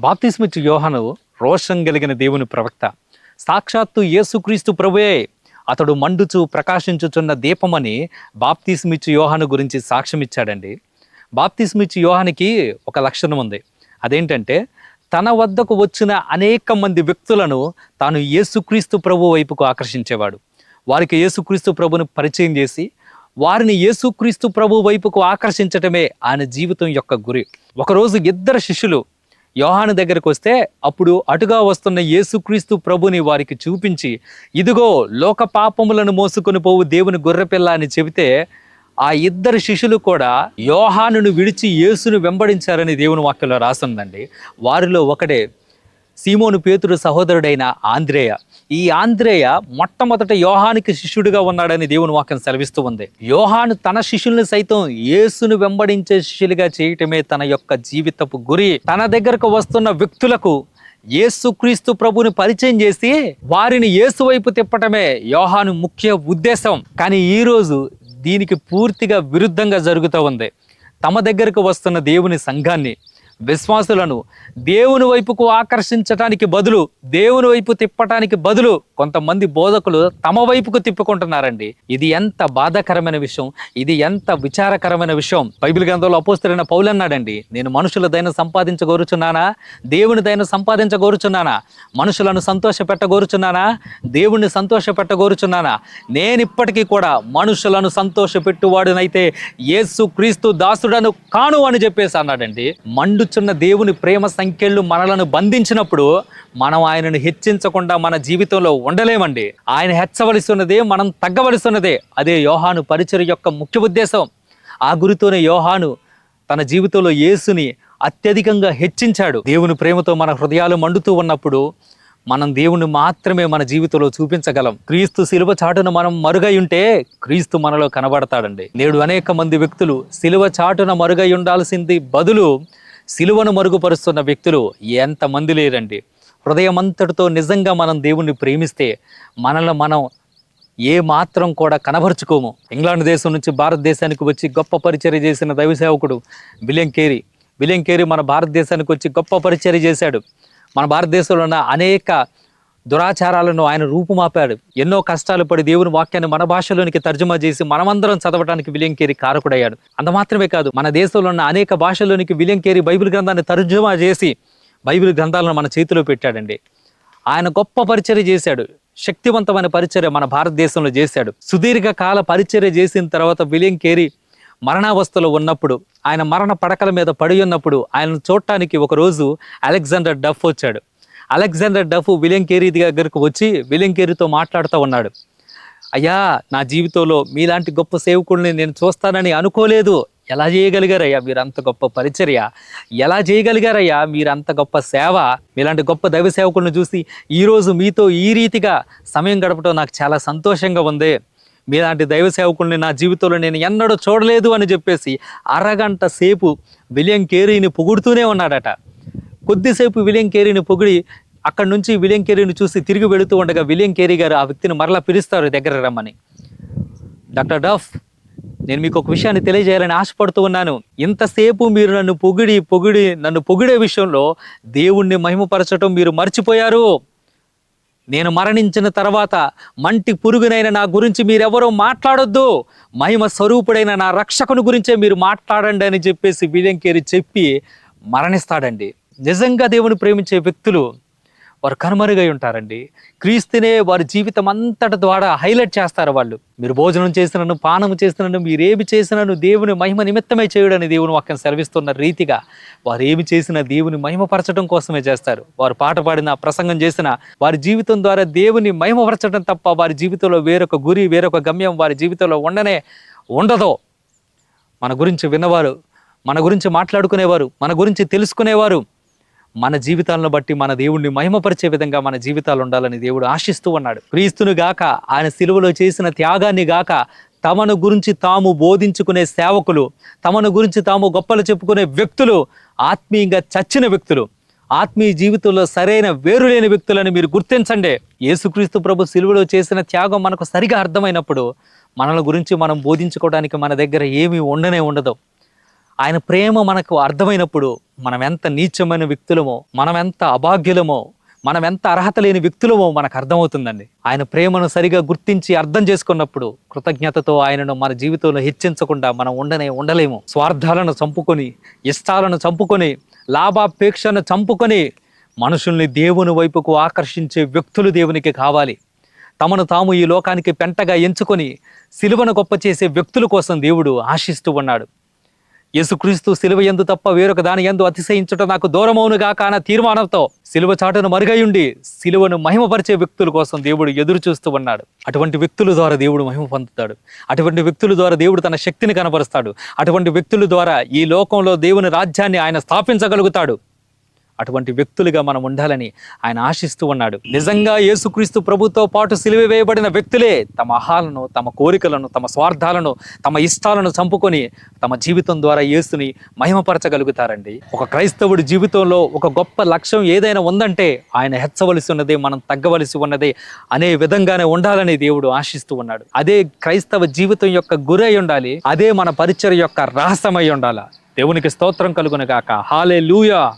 బాప్తిస్మిచ్చు యోహాను రోషం కలిగిన దేవుని ప్రవక్త. సాక్షాత్తు యేసుక్రీస్తు ప్రభువే. అతడు మండుచు ప్రకాశించుచున్న దీపమని బాప్తిస్మిచ్చు యోహాను గురించి సాక్ష్యం ఇచ్చాడండి బాప్తిస్మిచ్చు యోహానికి ఒక లక్షణం ఉంది. అదేంటంటే తన వద్దకు వచ్చిన అనేక మంది వ్యక్తులను తాను యేసుక్రీస్తు ప్రభు వైపుకు ఆకర్షించేవాడు. వారికి యేసుక్రీస్తు ప్రభును పరిచయం చేసి వారిని యేసుక్రీస్తు ప్రభు వైపుకు ఆకర్షించటమే ఆయన జీవితం యొక్క గురి. ఒకరోజు ఇద్దరు శిష్యులు యోహాను దగ్గరకు వస్తే అప్పుడు అటుగా వస్తున్న యేసుక్రీస్తు ప్రభుని వారికి చూపించి ఇదిగో లోక పాపములను మోసుకొని పోవు దేవుని గొర్రెపిల్ల అని చెబితే ఆ ఇద్దరు శిష్యులు కూడా యోహానును విడిచి యేసును వెంబడించారని దేవుని వాక్యంలో రాస్తుందండి వారిలో ఒకడే సీమోను పేతుడు సహోదరుడైన ఆంద్రేయ. ఈ ఆంద్రేయ మొట్టమొదట యోహానికి శిష్యుడిగా ఉన్నాడని దేవుని వాక్యం సెలవిస్తూ ఉంది. యోహాను తన శిష్యుల్ని సైతం యేసును వెంబడించే శిష్యులుగా చేయటమే తన యొక్క జీవితపు గురి. తన దగ్గరకు వస్తున్న వ్యక్తులకు యేసుక్రీస్తు ప్రభుని పరిచయం చేసి వారిని యేసు వైపు తిప్పటమే యోహాను ముఖ్య ఉద్దేశం. కానీ ఈరోజు దీనికి పూర్తిగా విరుద్ధంగా జరుగుతూ ఉంది. తమ దగ్గరకు వస్తున్న దేవుని సంఘాన్ని విశ్వాసులను దేవుని వైపుకు ఆకర్షించటానికి బదులు దేవుని వైపు తిప్పటానికి బదులు కొంతమంది బోధకులు తమ వైపుకు తిప్పుకుంటున్నారండి. ఇది ఎంత బాధాకరమైన విషయం ఇది ఎంత విచారకరమైన విషయం. బైబిల్ గ్రంథంలో అపోస్తులైన పౌలు అన్నాడండి నేను మనుషుల దైన సంపాదించగోరుచున్నానా? దేవుని దైన సంపాదించగోరుచున్నానా? మనుషులను సంతోష పెట్టగోరుచున్నానా దేవుణ్ణి సంతోష పెట్టగోరుచున్నానా నేను ఇప్పటికీ కూడా మనుషులను సంతోష పెట్టువాడునైతే యేసు క్రీస్తు దాసుడను కాను అని చెప్పేసి అన్నాడండి. మండు కూర్చున్న దేవుని ప్రేమ సంఖ్యలు మనలను బంధించినప్పుడు మనం ఆయనను హెచ్చించకుండా మన జీవితంలో ఉండలేమండి. ఆయన హెచ్చవలసి ఉన్నదే మనం తగ్గవలసి ఉన్నదే అదే యోహాను పరిచయ యొక్క ముఖ్య ఉద్దేశం. ఆ గురితోనే యోహాను తన జీవితంలో యేసుని అత్యధికంగా హెచ్చించాడు. దేవుని ప్రేమతో మన హృదయాలు మండుతూ ఉన్నప్పుడు మనం దేవుని మాత్రమే మన జీవితంలో చూపించగలం. క్రీస్తు శిలువ చాటును మనం మరుగై ఉంటే క్రీస్తు మనలో కనబడతాడండి. నేడు అనేక మంది వ్యక్తులు శిలువ చాటున మరుగై ఉండాల్సింది బదులు శిలువను మరుగుపరుస్తున్న వ్యక్తులు ఎంతమంది లేరండి. హృదయమంతటితో నిజంగా మనం దేవుణ్ణి ప్రేమిస్తే మనల్ని మనం ఏ మాత్రం కూడా కనబరుచుకోము. ఇంగ్లాండ్ దేశం నుంచి భారతదేశానికి వచ్చి గొప్ప పరిచర్య చేసిన దైవ సేవకుడు విలియం కేరీ. విలియం కేరీ మన భారతదేశానికి వచ్చి గొప్ప పరిచర్య చేశాడు. మన భారతదేశంలో ఉన్న అనేక దురాచారాలను ఆయన రూపుమాపాడు. ఎన్నో కష్టాలు పడి దేవుని వాక్యాన్ని మన భాషలోనికి తర్జుమా చేసి మనమందరం చదవడానికి విలియం కేరి కారకుడయ్యాడు. అంత మాత్రమే కాదు మన దేశంలో ఉన్న అనేక భాషల్లోనికి విలియం కేరి బైబిల్ గ్రంథాన్ని తర్జుమా చేసి బైబిల్ గ్రంథాలను మన చేతిలో పెట్టాడండి. ఆయన గొప్ప పరిచర్య చేశాడు. శక్తివంతమైన పరిచర్య మన భారతదేశంలో చేశాడు. సుదీర్ఘ కాల పరిచర్య చేసిన తర్వాత విలియం కేరి మరణావస్థలో ఉన్నప్పుడు ఆయన మరణ పడకల మీద పడి ఉన్నప్పుడు ఆయనను చూడటానికి ఒకరోజు అలెగ్జాండర్ డఫ్ వచ్చాడు. అలెగ్జాండర్ డఫ్ విలియం కేరీ దగ్గరకు వచ్చి విలియం కేరీతో మాట్లాడుతూ ఉన్నాడు. అయ్యా నా జీవితంలో మీలాంటి గొప్ప సేవకుడిని నేను చూస్తానని అనుకోలేదు. ఎలా చేయగలిగారయ్యా మీరు అంత గొప్ప పరిచర్య? ఎలా చేయగలిగారయ్యా మీరు అంత గొప్ప సేవ? మీలాంటి గొప్ప దైవ సేవకులను చూసి ఈరోజు మీతో ఈ రీతిగా సమయం గడపడం నాకు చాలా సంతోషంగా ఉంది. మీలాంటి దైవ సేవకుల్ని నా జీవితంలో నేను ఎన్నడూ చూడలేదు అని చెప్పేసి అరగంట సేపు విలియం కేరీని పొగుడుతూనే ఉన్నాడట. కొద్దిసేపు విలియం కేరీని పొగిడి అక్కడి నుంచి విలియం కేరీని చూసి తిరిగి వెళుతూ ఉండగా విలియం కేరీ గారు ఆ వ్యక్తిని మరలా పిలుస్తారు దగ్గర రమ్మని. డాక్టర్ డఫ్ నేను మీకు ఒక విషయాన్ని తెలియజేయాలని ఆశపడుతూ ఉన్నాను. ఇంతసేపు మీరు నన్ను పొగిడి పొగిడి నన్ను పొగిడే విషయంలో దేవుణ్ణి మహిమపరచటం మీరు మర్చిపోయారు. నేను మరణించిన తర్వాత మంటి పురుగునైన నా గురించి మీరెవరో మాట్లాడొద్దు. మహిమ స్వరూపుడైన నా రక్షకుని గురించే మీరు మాట్లాడండి అని చెప్పేసి విలియంకేరి చెప్పి మరణిస్తాడండి. నిజంగా దేవుని ప్రేమించే వ్యక్తులు వారు కనుమరుగై ఉంటారండి. క్రీస్తునే వారి జీవితం అంతటి ద్వారా హైలైట్ చేస్తారు వాళ్ళు. మీరు భోజనం చేసినను పానం చేసినను మీరేమి చేసినను దేవుని మహిమ నిమిత్తమే చేయడని దేవుని వాక్యం సెలవిస్తున్న రీతిగా వారు ఏమి చేసినా దేవుని మహిమపరచడం కోసమే చేస్తారు. వారు పాట పాడిన ప్రసంగం చేసిన వారి జీవితం ద్వారా దేవుని మహిమపరచడం తప్ప వారి జీవితంలో వేరొక గురి వేరొక గమ్యం వారి జీవితంలో ఉండనే ఉండదు. మన గురించి విన్నవారు మన గురించి మాట్లాడుకునేవారు మన గురించి తెలుసుకునేవారు మన జీవితాలను బట్టి మన దేవుణ్ణి మహిమపరిచే విధంగా మన జీవితాలు ఉండాలని దేవుడు ఆశిస్తూ ఉన్నాడు. క్రీస్తును గాక ఆయన సిలువలో చేసిన త్యాగాన్ని గాక తమను గురించి తాము బోధించుకునే సేవకులు తమను గురించి తాము గొప్పలు చెప్పుకునే వ్యక్తులు ఆత్మీయంగా చచ్చిన వ్యక్తులు ఆత్మీయ జీవితంలో సరైన వేరు లేని వ్యక్తులని మీరు గుర్తించండి. యేసుక్రీస్తు ప్రభు సిలువలో చేసిన త్యాగం మనకు సరిగా అర్థమైనప్పుడు మనల గురించి మనం బోధించుకోవడానికి మన దగ్గర ఏమీ ఉండనే ఉండదు. ఆయన ప్రేమ మనకు అర్థమైనప్పుడు మనం ఎంత నీచమైన వ్యక్తులమో మనం ఎంత అభాగ్యులమో మనం ఎంత అర్హత లేని వ్యక్తులమో మనకు అర్థమవుతుందండి. ఆయన ప్రేమను సరిగా గుర్తించి అర్థం చేసుకున్నప్పుడు కృతజ్ఞతతో ఆయనను మన జీవితంలో హెచ్చించకుండా మనం ఉండనే ఉండలేము. స్వార్థాలను చంపుకొని ఇష్టాలను చంపుకొని లాభాపేక్షను చంపుకొని మనుషుల్ని దేవుని వైపుకు ఆకర్షించే వ్యక్తులు దేవునికి కావాలి. తమను తాము ఈ లోకానికి పెంటగా ఎంచుకొని సిలువను గొప్ప చేసే వ్యక్తుల కోసం దేవుడు ఆశిస్తూ ఉన్నాడు. యేసుక్రీస్తు సిలువ ఎందు తప్ప వేరొక దాని ఎందు అతిశయించుట నాకు దూరమవునుగా కాన తీర్మానంతో సిలువ చాటును మరుగయుండి సిలువను మహిమపరిచే వ్యక్తుల కోసం దేవుడు ఎదురు చూస్తూ ఉన్నాడు. అటువంటి వ్యక్తుల ద్వారా దేవుడు మహిమ పొందుతాడు. అటువంటి వ్యక్తుల ద్వారా దేవుడు తన శక్తిని కనబరుస్తాడు అటువంటి వ్యక్తుల ద్వారా ఈ లోకంలో దేవుని రాజ్యాన్ని ఆయన స్థాపించగలుగుతాడు. అటువంటి వ్యక్తులుగా మనం ఉండాలని ఆయన ఆశిస్తూ ఉన్నాడు. నిజంగా యేసుక్రీస్తు ప్రభుతో పాటు సిలువ వేయబడిన వ్యక్తులే తమ ఆహాలను తమ కోరికలను తమ స్వార్థాలను తమ ఇష్టాలను చంపుకొని తమ జీవితం ద్వారా యేసుని మహిమపరచగలుగుతారండి. ఒక క్రైస్తవుడి జీవితంలో ఒక గొప్ప లక్ష్యం ఏదైనా ఉందంటే ఆయన హెచ్చవలసి ఉన్నదే మనం తగ్గవలసి ఉన్నదే అనే విధంగానే ఉండాలని దేవుడు ఆశిస్తూ ఉన్నాడు. అదే క్రైస్తవ జీవితం యొక్క గురై ఉండాలి అదే మన పరిచయ యొక్క రహస్యమై ఉండాలి. దేవునికి స్తోత్రం కలుగునగాక హాలే లూయా